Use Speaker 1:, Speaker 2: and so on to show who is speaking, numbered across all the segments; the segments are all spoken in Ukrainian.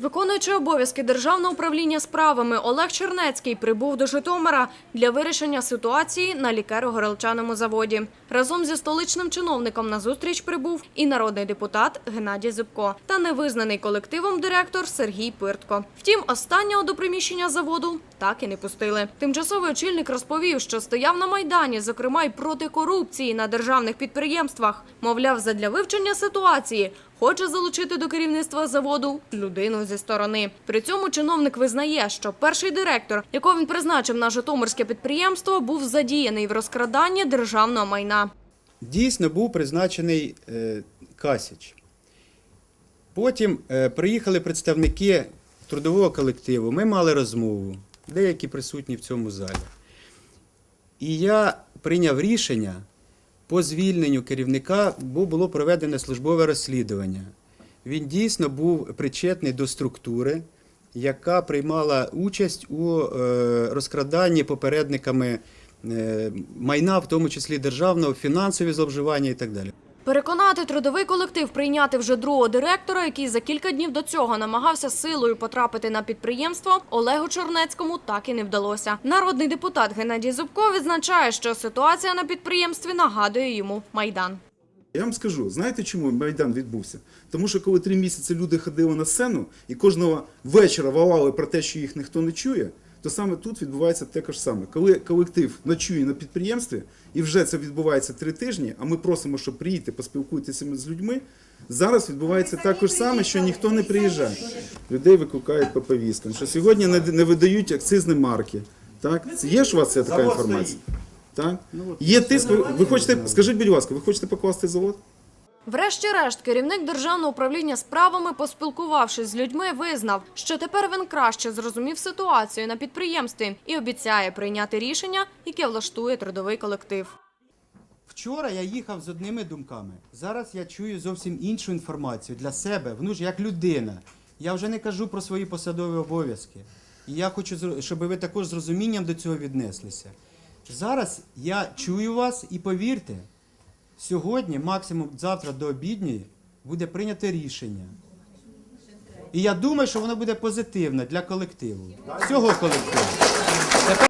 Speaker 1: Виконуючи обов'язки Державного управління справами Олег Чернецький прибув до Житомира для вирішення ситуації на лікаро-горелчаному заводі. Разом зі столичним чиновником на зустріч прибув і народний депутат Геннадій Зубко та невизнаний колективом директор Сергій Пиртко. Втім, останнього до приміщення заводу так і не пустили. Тимчасовий очільник розповів, що стояв на майдані, зокрема й проти корупції на державних підприємствах. Мовляв, задля вивчення ситуації хоче залучити до керівництва заводу людину зі сторони. При цьому чиновник визнає, що перший директор, якого він призначив на Житомирське підприємство, був задіяний в розкраданні державного майна.
Speaker 2: Дійсно був призначений е, Касіч. Потім е, приїхали представники трудового колективу. Ми мали розмову, деякі присутні в цьому залі. І я прийняв рішення по звільненню керівника, було проведене службове розслідування. Він дійсно був причетний до структури, яка приймала участь у е, розкраданні попередниками е, майна, в тому числі державного, фінансові зловживання і так далі.
Speaker 1: Переконати трудовий колектив прийняти вже другого директора, який за кілька днів до цього намагався силою потрапити на підприємство, Олегу Чорнецькому так і не вдалося. Народний депутат Геннадій Зубко відзначає, що ситуація на підприємстві нагадує йому майдан.
Speaker 3: Я вам скажу, знаєте, чому Майдан відбувся? Тому що коли три місяці люди ходили на сцену і кожного вечора волали про те, що їх ніхто не чує, то саме тут відбувається те ж саме. Коли колектив ночує на підприємстві, і вже це відбувається три тижні, а ми просимо, щоб приїдьте, поспілкуйтеся з людьми. Зараз відбувається також саме, що ніхто не приїжджає. Людей викликають по повісткам, що сьогодні не, видають акцизні марки. Так? Є ж у вас ця така інформація? Так? Є тиск. Ви хочете, скажіть, будь ласка, ви хочете покласти завод?
Speaker 1: Врешті-решт, керівник державного управління справами, поспілкувавшись з людьми, визнав, що тепер він краще зрозумів ситуацію на підприємстві і обіцяє прийняти рішення, яке влаштує трудовий колектив.
Speaker 2: Вчора я їхав з одними думками. Зараз я чую зовсім іншу інформацію для себе, внуж як людина. Я вже не кажу про свої посадові обов'язки. І я хочу, щоб ви також з розумінням до цього віднеслися. Зараз я чую вас і повірте, сьогодні, максимум завтра до обідньої, буде прийнято рішення. І я думаю, що воно буде позитивне для колективу. Всього колективу.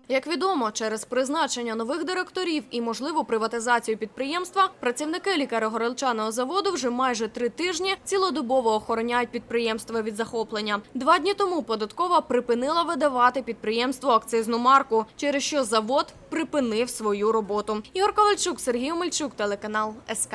Speaker 1: Як відомо, через призначення нових директорів і можливу приватизацію підприємства, працівники лікаро-горелчаного заводу вже майже три тижні цілодобово охороняють підприємство від захоплення. Два дні тому податкова припинила видавати підприємству акцизну марку, через що завод припинив свою роботу. Ігор Ковальчук, Сергій Омельчук, телеканал СК.